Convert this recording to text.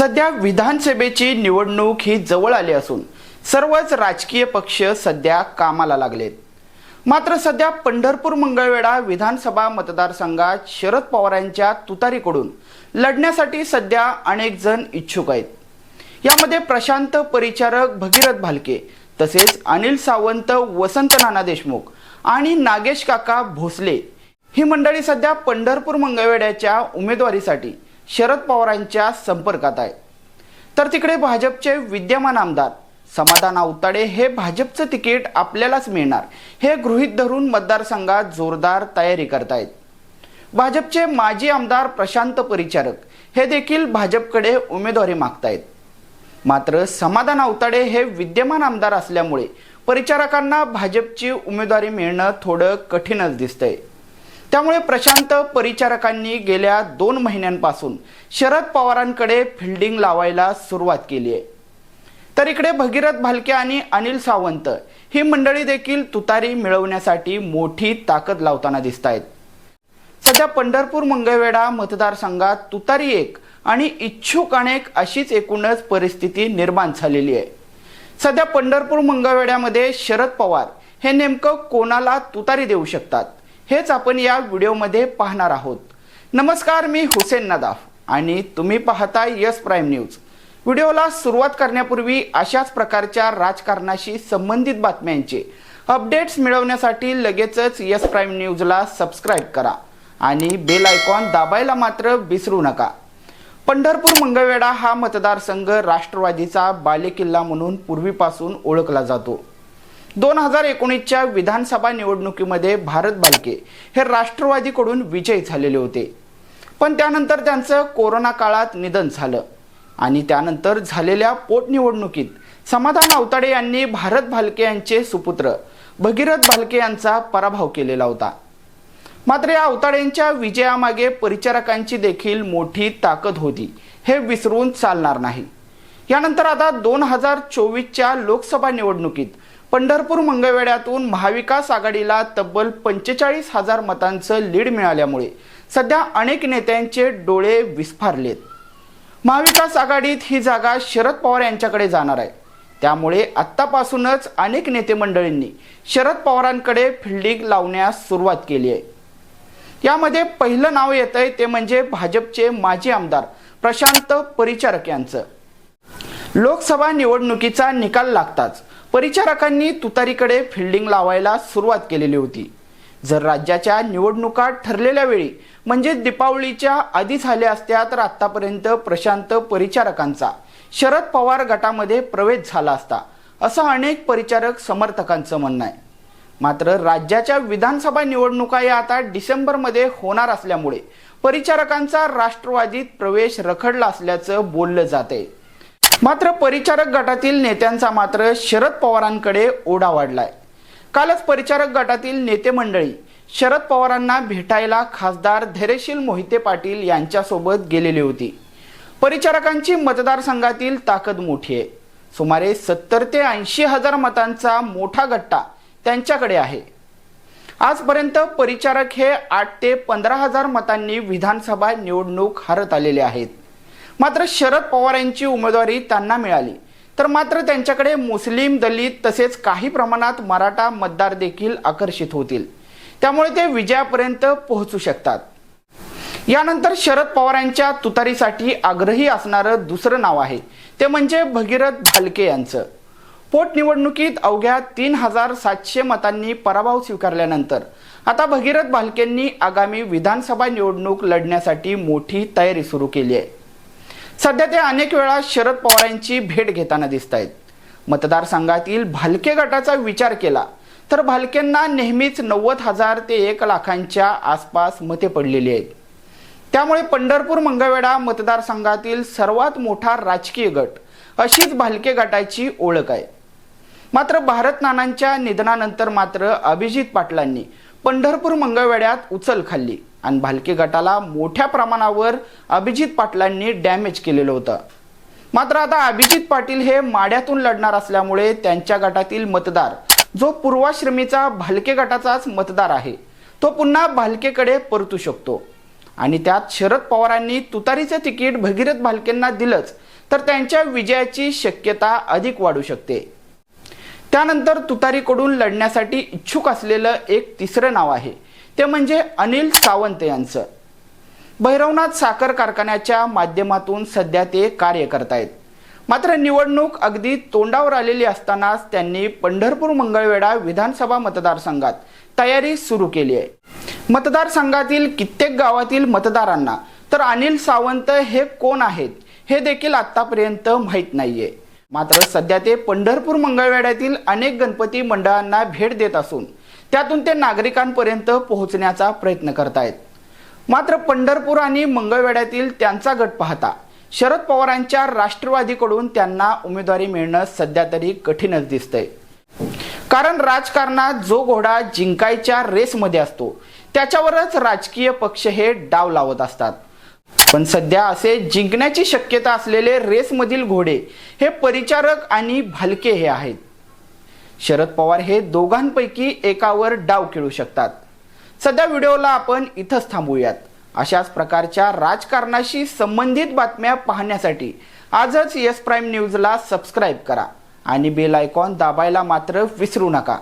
सध्या विधानसभेची निवडणूक ही जवळ आली असून सर्वच राजकीय पक्ष सध्या कामाला लागलेत. मात्र सध्या पंढरपूर मंगळवेढा विधानसभा मतदारसंघात शरद पवारांच्या तुतारीकडून लढण्यासाठी सध्या अनेक जण इच्छुक आहेत. यामध्ये प्रशांत परिचारक भगीरथ भालके तसेच अनिल सावंत वसंत नाना देशमुख आणि नागेश काका भोसले ही मंडळी सध्या पंढरपूर मंगळवेढ्याच्या उमेदवारीसाठी शरद पवारांच्या संपर्कात आहे. तर तिकडे भाजपचे विद्यमान आमदार समाधान आवताडे हे भाजपचं तिकीट आपल्यालाच मिळणार हे गृहीत धरून मतदारसंघात जोरदार तयारी करतायत. भाजपचे माजी आमदार प्रशांत परिचारक हे देखील भाजपकडे उमेदवारी मागतायत. मात्र समाधान आवताडे हे विद्यमान आमदार असल्यामुळे परिचारकांना भाजपची उमेदवारी मिळणं थोडं कठीणच दिसतंय. त्यामुळे प्रशांत परिचारकांनी गेल्या दोन महिन्यांपासून शरद पवारांकडे फिल्डिंग लावायला सुरुवात केली आहे. तर इकडे भगीरथ भालके आणि अनिल सावंत ही मंडळी देखील तुतारी मिळवण्यासाठी मोठी ताकद लावताना दिसत आहेत सध्या पंढरपूर मंगळवेढा मतदारसंघात तुतारी एक आणि इच्छुक अनेक अशीच एकूणच परिस्थिती निर्माण झालेली आहे. सध्या पंढरपूर मंगळवेढ्यामध्ये शरद पवार हे नेमकं कोणाला तुतारी देऊ शकतात? हेच आपण या व्हिडिओमध्ये पाहणार आहोत. नमस्कार मी हुसेन नदाफ आणि तुम्ही पाहता यस प्राईम न्यूज. व्हिडिओला सुरुवात करण्यापूर्वी अशाच प्रकारच्या राजकारणाशी संबंधित बातम्यांचे अपडेट्स मिळवण्यासाठी लगेचच यस प्राईम न्यूजला सबस्क्राईब करा आणि बेल आयकॉन दाबायला मात्र विसरू नका. पंढरपूर मंगळवेढा हा मतदारसंघ राष्ट्रवादीचा बालेकिल्ला म्हणून पूर्वीपासून ओळखला जातो. दोन हजार एकोणीसच्या विधानसभा निवडणुकीमध्ये भारत बालके हे राष्ट्रवादीकडून विजयी झालेले होते. पण त्यानंतर त्यांचं कोरोना काळात निधन झालं आणि त्यानंतर झालेल्या पोटनिवडणुकीत समाधान अवताडे यांनी भारत भालके यांचे सुपुत्र भगीरथ भालके यांचा पराभव केलेला होता. मात्र या अवताड्यांच्या विजयामागे परिचारकांची देखील मोठी ताकद होती हे विसरून चालणार नाही. यानंतर आता दोन हजार चोवीसच्या लोकसभा निवडणुकीत पंढरपूर मंगळवेड्यातून महाविकास आघाडीला तब्बल पंचेचाळीस हजार मतांचं लीड मिळाल्यामुळे सध्या अनेक नेत्यांचे डोळे विस्फारलेत. महाविकास आघाडीत ही जागा शरद पवार यांच्याकडे जाणार आहे. त्यामुळे आत्तापासूनच अनेक नेते मंडळींनी शरद पवारांकडे फिल्डिंग लावण्यास सुरुवात केली आहे. यामध्ये पहिलं नाव येत आहे ते म्हणजे भाजपचे माजी आमदार प्रशांत परिचारक यांचं. लोकसभा निवडणुकीचा निकाल लागताच परिचारकांनी तुतारीकडे फिल्डिंग लावायला सुरुवात केलेली होती. जर राज्याच्या निवडणुका ठरलेल्या वेळी म्हणजे दीपावलीच्या आधी झाल्या असत्या तर आतापर्यंत प्रशांत परिचारकांचा शरद पवार गटामध्ये प्रवेश झाला असता असं अनेक परिचारक समर्थकांचं म्हणणं आहे. मात्र राज्याच्या विधानसभा निवडणुका या आता डिसेंबरमध्ये होणार असल्यामुळे परिचारकांचा राष्ट्रवादीत प्रवेश रखडला असल्याचं बोललं जाते मात्र परिचारक गटातील नेत्यांचा मात्र शरद पवारांकडे ओढा वाढलाय. कालच परिचारक गटातील नेते मंडळी शरद पवारांना भेटायला खासदार धैर्यशील मोहिते पाटील यांच्यासोबत गेलेली होती. परिचारकांची मतदारसंघातील ताकद मोठी आहे. सुमारे सत्तर ते ऐंशी हजार मतांचा मोठा गट्टा त्यांच्याकडे आहे. आजपर्यंत परिचारक हे आठ ते पंधरा हजार मतांनी विधानसभा निवडणूक हरत आलेले आहेत. मात्र शरद पवार यांची उमेदवारी त्यांना मिळाली. तर मात्र त्यांच्याकडे मुस्लिम दलित तसेच काही प्रमाणात मराठा मतदार देखील आकर्षित होतील. त्यामुळे ते विजयापर्यंत पोहोचू शकतात. यानंतर शरद पवारांच्या तुतारीसाठी आग्रही असणारं दुसरं नाव आहे. ते म्हणजे भगीरथ भालके यांचं. पोटनिवडणुकीत अवघ्या तीन हजार सातशे मतांनी पराभव स्वीकारल्यानंतर आता भगीरथ भालकेंनी आगामी विधानसभा निवडणूक लढण्यासाठी मोठी तयारी सुरू केली आहे. सध्या ते अनेक वेळा शरद पवारांची भेट घेताना दिसत आहेत मतदारसंघातील भालके गटाचा विचार केला तर भालकेंना नेहमीच नव्वद हजार ते एक लाखांच्या आसपास मते पडलेली आहेत. त्यामुळे पंढरपूर मंगळवेढा मतदारसंघातील सर्वात मोठा राजकीय गट अशीच भालके गटाची ओळख आहे. मात्र भारत नानांच्या निधनानंतर मात्र अभिजित पाटलांनी पंढरपूर मंगळवेढ्यात उचल खाल्ली. आणि भालके गटाला मोठ्या प्रमाणावर अभिजित पाटलांनी डॅमेज केलेलं होतं. मात्र आता अभिजित पाटील हे माड्यातून लढणार असल्यामुळे त्यांच्या गटातील मतदार जो पूर्वाश्रमीचा भालके गटाचाच मतदार आहे तो पुन्हा भालकेकडे परतू शकतो. आणि त्यात शरद पवारांनी तुतारीचं तिकीट भगीरथ भालकेंना दिलंच तर त्यांच्या विजयाची शक्यता अधिक वाढू शकते. त्यानंतर तुतारीकडून लढण्यासाठी इच्छुक असलेलं एक तिसरं नाव आहे ते म्हणजे अनिल सावंत यांचं. भैरवनाथ साखर कारखान्याच्या माध्यमातून सध्या ते कार्य करतायत. मात्र निवडणूक अगदी तोंडावर आलेली असतानाच त्यांनी पंढरपूर मंगळवेढा विधानसभा मतदारसंघात तयारी सुरू केली आहे. मतदारसंघातील कित्येक गावातील मतदारांना तर अनिल सावंत हे कोण आहेत? हे देखील आतापर्यंत माहीत नाहीये. मात्र सध्या ते पंढरपूर मंगळवेढ्यातील अनेक गणपती मंडळांना भेट देत असून त्यातून ते नागरिकांपर्यंत पोहोचण्याचा प्रयत्न करतायत. मात्र पंढरपूर आणि मंगळवेड्यातील त्यांचा गट पाहता शरद पवारांच्या राष्ट्रवादीकडून त्यांना उमेदवारी मिळणं सध्या तरी कठीणच दिसतंय. कारण राजकारणात जो घोडा जिंकायच्या रेसमध्ये असतो त्याच्यावरच राजकीय पक्ष हे डाव लावत असतात. पण सध्या असे जिंकण्याची शक्यता असलेले रेसमधील घोडे हे परिचारक आणि भालके हे आहेत. शरद पवार हे दोघांपैकी एकावर डाव खेळू शकतात. सध्या व्हिडिओला आपण इथंच थांबूयात. अशाच प्रकारच्या राजकारणाशी संबंधित बातम्या पाहण्यासाठी आजच येस प्राईम न्यूजला सबस्क्राईब करा आणि बेल आयकॉन दाबायला मात्र विसरू नका.